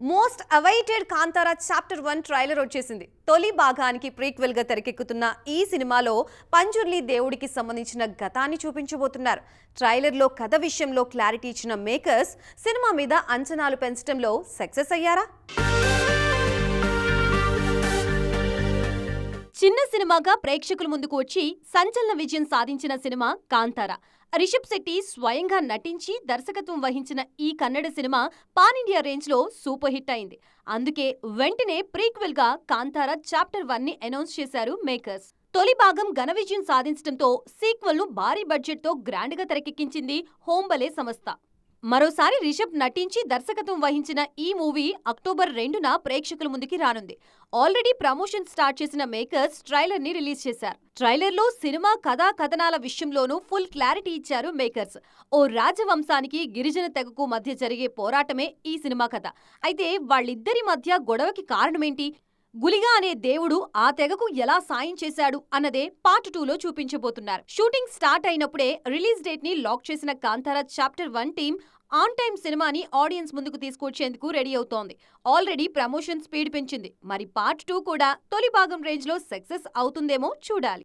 Most awaited Kantara chapter one trailer వచ్చేసింది. తొలి భాగానికి ప్రీక్వెల్గా తెరకెక్కుతున్న ఈ సినిమాలో పంజుర్లి దేవుడికి సంబంధించిన గతాన్ని చూపించబోతున్నారు. ట్రైలర్లో కథ విషయంలో క్లారిటీ ఇచ్చిన మేకర్స్ సినిమా మీద అంచనాలు పెంచడంలో సక్సెస్ అయ్యారా? చిన్న సినిమాగా ప్రేక్షకుల ముందుకు వచ్చి సంచలన విజయం సాధించిన సినిమా కాంతార. రిషబ్ శెట్టి స్వయంగా నటించి దర్శకత్వం వహించిన ఈ కన్నడ సినిమా పాన్ ఇండియా రేంజ్లో సూపర్ హిట్ అయింది. అందుకే వెంటనే ప్రీక్వెల్గా కాంతారా కాంతార చాప్టర్ వన్ని అనౌన్స్ చేశారు మేకర్స్. తొలి భాగం ఘన విజయం సాధించడంతో సీక్వెల్ను భారీ బడ్జెట్తో గ్రాండ్గా గ్రాండ్గా తెరకెక్కించింది హోంబలే సంస్థ. మరోసారి రిషబ్ నటించి దర్శకత్వం వహించిన ఈ మూవీ అక్టోబర్ రెండున ప్రేక్షకుల ముందుకి రానుంది. ఆల్రెడీ ప్రమోషన్ స్టార్ట్ చేసిన మేకర్స్ ట్రైలర్ని రిలీజ్ చేశారు. ట్రైలర్లో సినిమా కథా కథనాల విషయంలోనూ ఫుల్ క్లారిటీ ఇచ్చారు మేకర్స్. ఓ రాజవంశానికి గిరిజన తెగకు మధ్య జరిగే పోరాటమే ఈ సినిమా కథ. అయితే వాళ్ళిద్దరి మధ్య గొడవకి కారణమేంటి? గులిగా అనే దేవుడు ఆ తెగకు ఎలా సాయం చేశాడు అన్నదే పార్ట్ టూలో చూపించబోతున్నారు. షూటింగ్ స్టార్ట్ అయినప్పుడే రిలీజ్ డేట్ని లాక్ చేసిన Kantara chapter one team on time సినిమాని ఆడియన్స్ ముందుకు తీసుకొచ్చేందుకు రెడీ అవుతోంది. ఆల్రెడీ ప్రమోషన్ స్పీడ్ పెంచింది. మరి పార్ట్ టూ కూడా తొలి భాగం రేంజ్లో సక్సెస్ అవుతుందేమో చూడాలి.